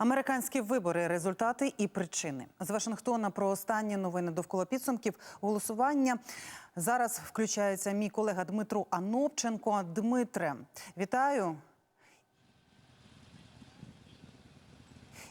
Американські вибори, результати і причини з Вашингтона про останні новини довкола підсумків голосування. Зараз включається мій колега Дмитро Анопченко. Дмитре, вітаю.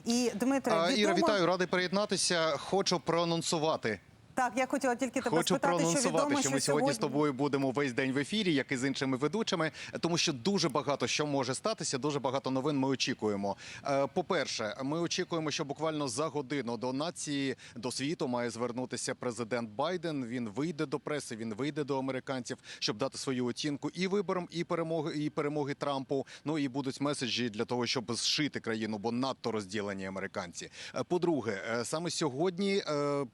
І Дмитре, відомо... Іра, вітаю, радий приєднатися. Хочу проанонсувати. Так, я хотіла тільки тебе Хочу спитати, що відомо, що ми сьогодні з тобою будемо весь день в ефірі, як і з іншими ведучими, тому що дуже багато що може статися. Дуже багато новин ми очікуємо. Е, По-перше, ми очікуємо, що буквально за годину до нації до світу має звернутися президент Байден. Він вийде до преси, він вийде до американців, щоб дати свою оцінку і виборам, і перемоги, і перемоги Трампу. Ну і будуть меседжі для того, щоб зшити країну, бо надто розділені американці. Е, По-друге, е, саме сьогодні е,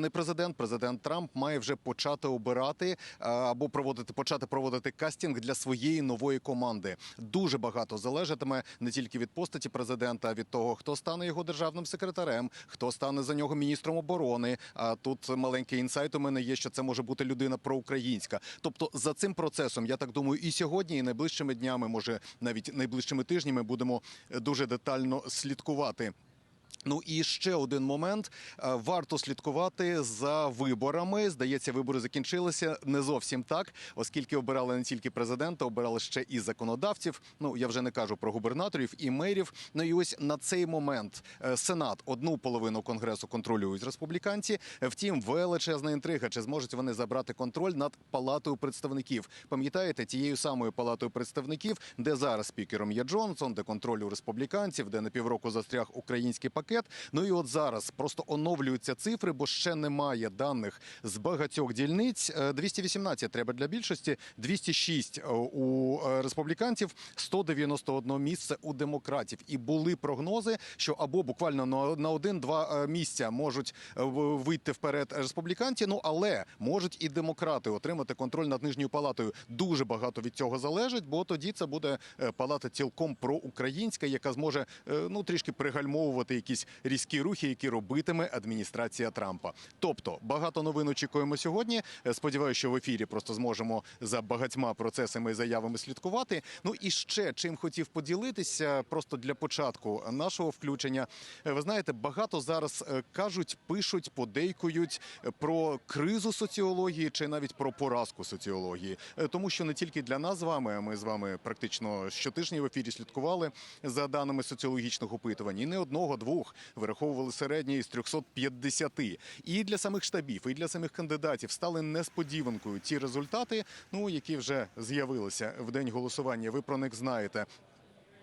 обраний президент, президент Трамп, має вже почати обирати е, або проводити почати проводити кастинг для своєї нової команди. Дуже багато залежатиме не тільки від постаті президента, а від того, хто стане його державним секретарем, хто стане за нього міністром оборони. А тут маленький інсайт у мене є, що це може бути людина проукраїнська. Тобто за цим процесом, я так думаю, і сьогодні, і найближчими днями, може навіть найближчими тижнями, будемо дуже детально слідкувати. Ну і ще один момент. Е, Варто слідкувати за виборами. Здається, вибори закінчилися не зовсім так, оскільки обирали не тільки президента, обирали ще і законодавців. Ну я вже не кажу про губернаторів і мерів. Ну і ось на цей момент е, Сенат одну половину конгресу контролюють республіканці. Втім, величезна інтрига, чи зможуть вони забрати контроль над палатою представників. Пам'ятаєте, тією самою палатою представників, де зараз спікером є Джонсон, де контроль у республіканців, де на півроку застряг український пакет. Ну і от зараз просто оновлюються цифри, бо ще немає даних з багатьох дільниць. Е, 218 треба для більшості, 206 е, у е, республіканців, 191 місце у демократів. І були прогнози, що або буквально на- один-два е, місця можуть е, вийти вперед республіканці. Ну але можуть і демократи отримати контроль над нижньою палатою. Дуже багато від цього залежить, бо тоді це буде е, палата цілком проукраїнська, яка зможе е, ну трішки пригальмовувати якісь різкі рухи, які робитиме адміністрація Трампа. Тобто багато новин очікуємо сьогодні. Е, Сподіваюся, що в ефірі просто зможемо за багатьма процесами і заявами слідкувати. Ну і ще чим хотів поділитися, просто для початку нашого включення. Е, Ви знаєте, багато зараз е, кажуть, пишуть, подейкують про кризу соціології чи навіть про поразку соціології, тому що не тільки для нас з вами, ми з вами практично щотижня в ефірі слідкували за даними соціологічних опитувань. І не одного, двох вираховували середні із 350. І для самих штабів, і для самих кандидатів стали несподіванкою ті результати, ну які вже з'явилися в день голосування. Ви про них знаєте.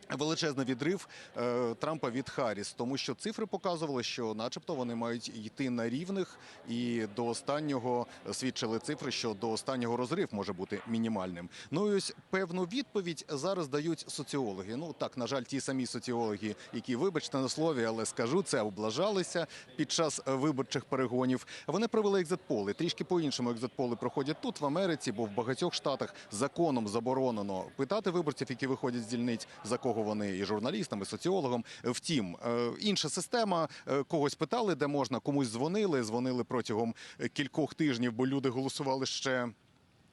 Величезний відрив е, Трампа від Харріс, тому що цифри показували, що, начебто, вони мають йти на рівних, і до останнього свідчили цифри, що до останнього розрив може бути мінімальним. Ну і ось певну відповідь зараз дають соціологи. Ну так, на жаль, ті самі соціологи, які, вибачте на слові, але скажу це, облажалися під час виборчих перегонів. Вони провели екзитполи. Трішки по-іншому екзитполи проходять тут, в Америці, бо в багатьох штатах законом заборонено питати виборців, які виходять з дільниць, за кого вони і журналістам, і соціологам. Втім, е, інша система е, когось питали, де можна, комусь дзвонили, дзвонили протягом е, кількох тижнів, бо люди голосували ще.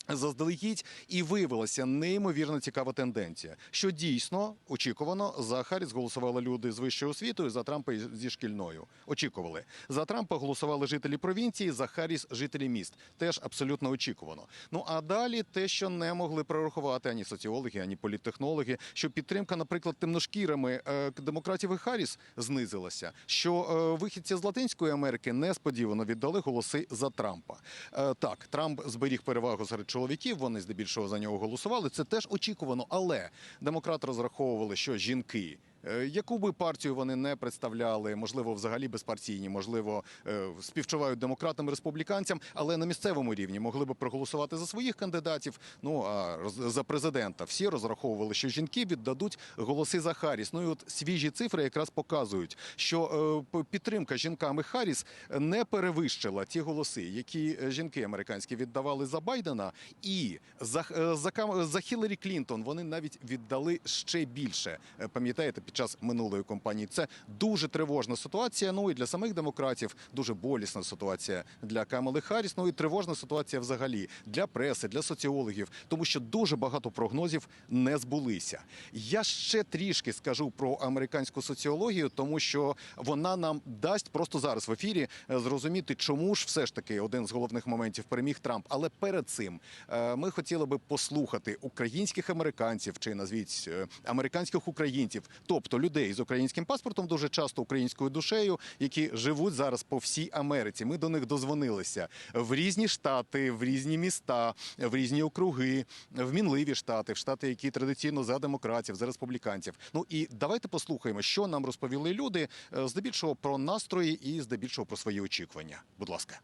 Заздалегідь і виявилася неймовірно цікава тенденція, що дійсно очікувано за Харріс голосували люди з вищою освітою, за Трампа зі шкільною. Очікували за Трампа голосували жителі провінції, за Харріс жителі міст. Теж абсолютно очікувано. Ну а далі те, що не могли прорахувати ані соціологи, ані політтехнологи, що підтримка, наприклад, темношкірими е, демократів і Харріс знизилася. Що е, вихідці з Латинської Америки несподівано віддали голоси за Трампа. Е, так, Трамп зберіг перевагу серед чоловіків. Вони здебільшого за нього голосували. Це теж очікувано, але демократи розраховували, що жінки. Е, Яку би партію вони не представляли, можливо, взагалі безпартійні, можливо, е, співчувають демократам і республіканцям, але на місцевому рівні могли би проголосувати за своїх кандидатів. Ну а за президента всі розраховували, що жінки віддадуть голоси за Харріс. Ну і от свіжі цифри якраз показують, що е, підтримка жінками Харріс не перевищила ті голоси, які жінки американські віддавали за Байдена, і за, за, за Хіларі Клінтон вони навіть віддали ще більше. Пам'ятаєте, під час минулої кампанії. Це дуже тривожна ситуація. Ну і для самих демократів дуже болісна ситуація для Камали Харріс. Ну і тривожна ситуація взагалі для преси, для соціологів, тому що дуже багато прогнозів не збулися. Я ще трішки скажу про американську соціологію, тому що вона нам дасть просто зараз в ефірі е, зрозуміти, чому ж все ж таки один з головних моментів переміг Трамп. Але перед цим е, ми хотіли би послухати українських американців чи назвіть е, американських українців, тобто людей з українським паспортом, дуже часто українською душею, які живуть зараз по всій Америці. Ми до них дозвонилися в різні штати, в різні міста, в різні округи, в мінливі штати, в штати, які традиційно за демократів, за республіканців. Ну і давайте послухаємо, що нам розповіли люди, е, здебільшого про настрої і здебільшого про свої очікування. Будь ласка.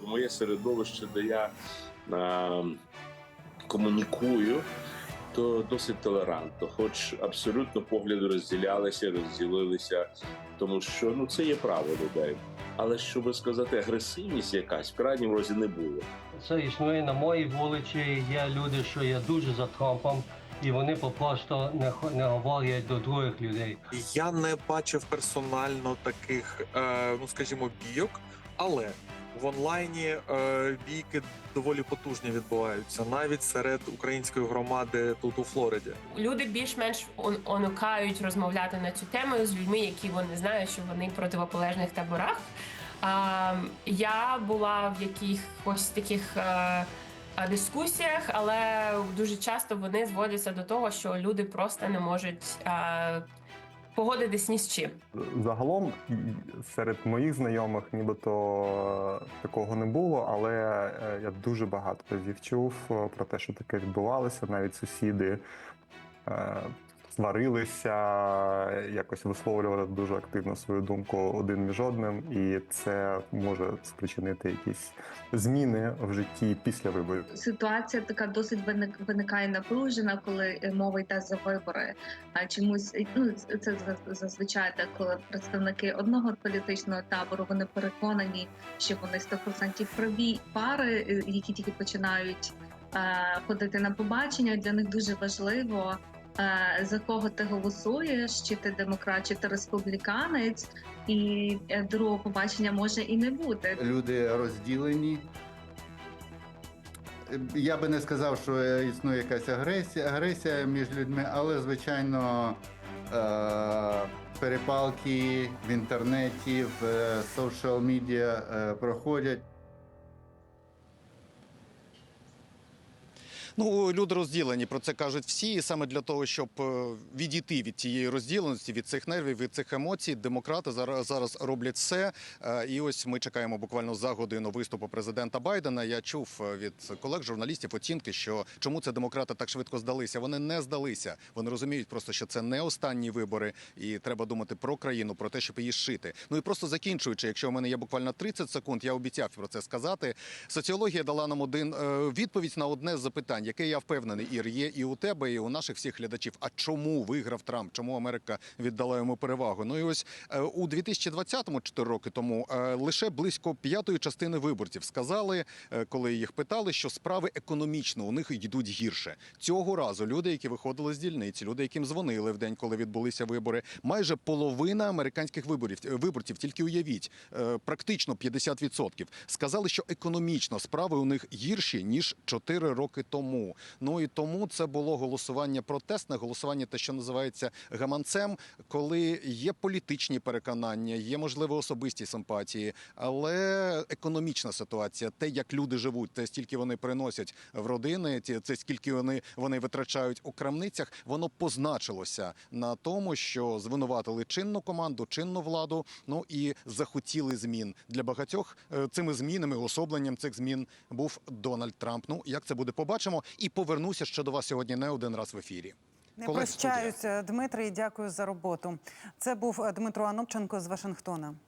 моє середовище, де я е, комунікую, то досить толерантно, хоч абсолютно погляди розділялися, розділилися, тому що ну це є право людей. Але щоб сказати, агресивність якась в крайньому разі не було. Це існує на моїй вулиці. Є люди, що є дуже за Трампом, і вони просто не, не говорять до других людей. Я не бачив персонально таких, е, ну скажімо, бійок, але в онлайні е, бійки доволі потужні відбуваються навіть серед української громади тут у Флориді. люди більш-менш он- уникають розмовляти на цю тему з людьми, які вони знають, що вони в противополежних таборах. А, я була в якихось таких е, е, дискусіях, але дуже часто вони зводяться до того, що люди просто не можуть е, погодитись ні з чим. Загалом серед моїх знайомих нібито е, такого не було, але е, я дуже багато разів чув е, про те, що таке відбувалося. Навіть сусіди сварилися, якось висловлювали дуже активно свою думку один між одним, і це може спричинити якісь зміни в житті після виборів. ситуація така досить виник- виникає напружена, коли мова йде за вибори. А чомусь ну це зазвичай так, коли представники одного політичного табору вони переконані, що вони 100% праві пари, е, які тільки починають ходити на побачення. Для них дуже важливо. Е, За кого ти голосуєш, чи ти демократ, чи ти республіканець, і е, другого побачення може і не бути. люди розділені. Я би не сказав, що існує якась агресія, агресія між людьми, але звичайно е, перепалки в інтернеті, в соціал медіа проходять. Ну, люди розділені, про це кажуть всі. І саме для того, щоб е, відійти від цієї розділеності, від цих нервів, від цих емоцій, демократи зараз, зараз роблять все. Е, І ось ми чекаємо буквально за годину виступу президента Байдена. Я чув е, від колег журналістів оцінки, що чому це демократи так швидко здалися. Вони не здалися. Вони розуміють просто, що це не останні вибори, і треба думати про країну, про те, щоб її шити. Ну і просто закінчуючи, якщо у мене є буквально 30 секунд, я обіцяв про це сказати. Соціологія дала нам один відповідь на одне з запитань, яке я впевнений, Ір, є і у тебе, і у наших всіх глядачів. А чому виграв Трамп? Чому Америка віддала йому перевагу? Ну і ось е, у 2020-му, 4 роки тому, е, лише близько п'ятої частини виборців сказали, е, коли їх питали, що справи економічно у них йдуть гірше. Цього разу люди, які виходили з дільниці, люди, яким дзвонили в день, коли відбулися вибори, майже половина американських виборів виборців, тільки уявіть, практично 50%, сказали, що економічно справи у них гірші ніж 4 роки тому. Ну і тому це було голосування протестне, голосування, те, що називається гаманцем, коли є політичні переконання, є можливо особисті симпатії, але економічна ситуація, те, як люди живуть, те, скільки вони приносять в родини, це скільки вони, вони витрачають у крамницях, воно позначилося на тому, що звинуватили чинну команду, чинну владу. Ну і захотіли змін для багатьох. е, Цими змінами, особленням цих змін був Дональд Трамп. Ну як це буде, побачимо. І повернуся ще до вас сьогодні не один раз в ефірі. Не прощаюся, Дмитрий. Дякую за роботу. Це був Дмитро Анопченко з Вашингтона.